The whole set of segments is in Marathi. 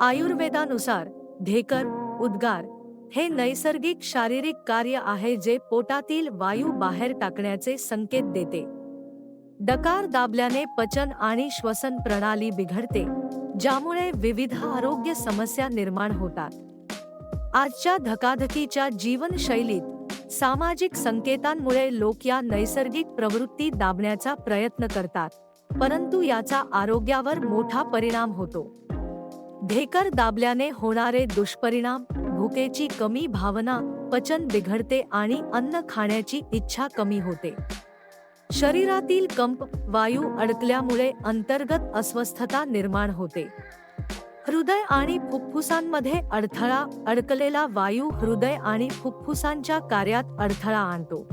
आयुर्वेदानुसार ढेकर उद्गार हे नैसर्गिक शारीरिक कार्य आहे जे पोटातील वायू बाहेर टाकण्याचे संकेत देते. डकार दाबल्याने पचन आणि श्वसन प्रणाली बिघडते ज्यामुळे विविध आरोग्य समस्या निर्माण होतात. आजच्या धकाधकीच्या जीवनशैलीत सामाजिक संकेतांमुळे लोक या नैसर्गिक प्रवृत्ती दाबण्याचा प्रयत्न करतात परंतु याचा आरोग्यावर मोठा परिणाम होतो. ढेकर दाबल्याने होणारे दुष्परिणाम भुकेची कमी भावना पचन बिघडते आणि अन्न खाण्याची इच्छा कमी होते. शरीरातील कंप वायू अडकल्यामुळे अंतर्गत अस्वस्थता निर्माण होते. हृदय आणि फुफ्फुसांमध्ये अडथळा अडकलेला वायू हृदय आणि फुफ्फुसांच्या कार्यात अडथळा आणतो.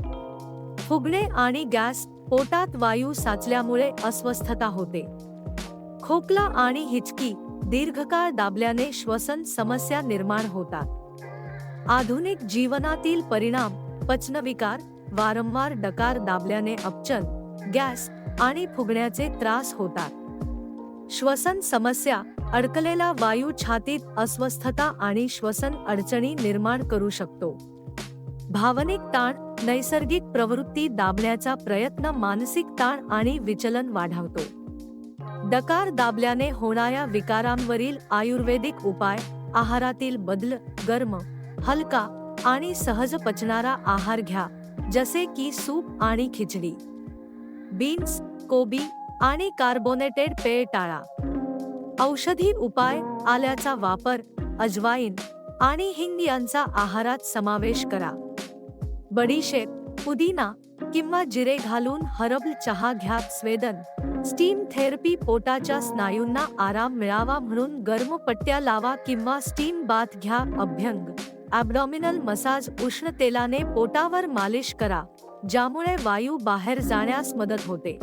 फुगणे आणि गॅस पोटात वायू साचल्यामुळे अस्वस्थता होते. खोकला आणि हिचकी दीर्घकाळ दाबल्याने श्वसन समस्या निर्माण होतात. आधुनिक जीवनातील परिणाम पचनविकार वारंवार डकार दाबल्याने अपचन गॅस आणि फुगण्याचे त्रास होतात. श्वसन समस्या अडकलेला वायू छातीत अस्वस्थता आणि श्वसन अडचणी निर्माण करू शकतो. भावनिक ताण नैसर्गिक प्रवृत्ती दाबण्याचा प्रयत्न मानसिक ताण आणि विचलन वाढवतो. डकार दाबल्याने होणाऱ्या विकारांवरील आयुर्वेदिक उपाय आहारातील बदल गर्म हलका आणि सहज पचणारा आहार घ्या जसे की सूप आणि खिचडी. बीन्स कोबी आणि कार्बोनेटेड पेय टाळा. औषधी उपाय आल्याचा वापर अजवाईन आणि हिंग यांचा आहारात समावेश करा. बडीशेप पुदिना किंवा जिरे घालून हर्बल चहा घ्या स्वेदन. स्टीम थेरपी पोटाच्या स्नायूंना आराम मिळावा म्हणून गर्म पट्ट्या लावा किंवा स्टीम बाथ घ्या अभ्यंग. ॲबडॉमिनल मसाज उष्ण तेलाने पोटावर मालिश करा ज्यामुळे वायू बाहेर जाण्यास मदत होते.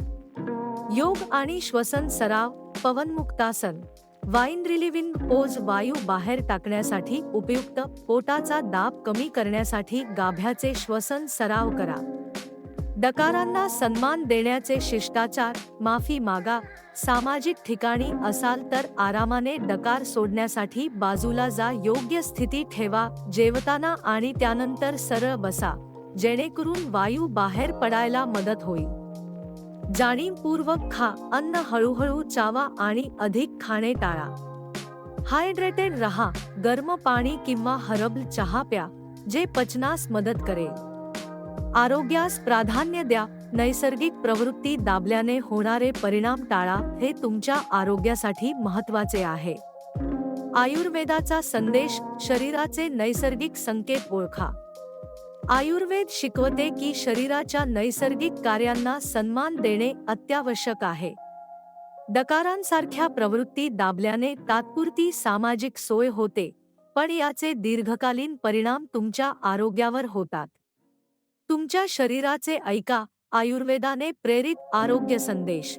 योग आणि श्वसन सराव पवनमुक्तासन. वाईन रिलिव्हिंग पोज वायू बाहेर टाकण्यासाठी उपयुक्त पोटाचा दाब कमी करण्यासाठी गाभ्याचे श्वसन सराव करा. डकारांना सन्मान देण्याचे शिष्टाचार माफी मागा. सामाजिक ठिकाणी असाल तर आरामाने डकार सोडण्यासाठी बाजूला जा योग्य स्थिती ठेवा जेवताना आणि त्यानंतर सरळ बसा जेणेकरून वायू बाहेर पडायला मदत होईल. जाणीवपूर्वक खा अन्न हळूहळू चावा आणि अधिक खाणे टाळा. हायड्रेटेड रहा गर्म पाणी किंवा हरबल चहा प्या जे पचनास मदत करेल. आरोग्यास प्राधान्य द्या. नैसर्गिक प्रवृत्ती दाबल्याने होणारे परिणाम टाळा हे तुमच्या आरोग्यासाठी महत्त्वाचे आहे. आयुर्वेदाचा संदेश शरीराचे नैसर्गिक संकेत ओळखा. आयुर्वेद शिकवते की शरीराच्या नैसर्गिक कार्यांना सन्मान देणे अत्यावश्यक आहे. डकारांसारख्या प्रवृत्ती दाबल्याने तात्पुरती सामाजिक सोय होते पण याचे दीर्घकालीन परिणाम तुमच्या आरोग्यावर होतात. तुमच्या शरीराचे ऐका आयुर्वेदाने प्रेरित आरोग्य संदेश.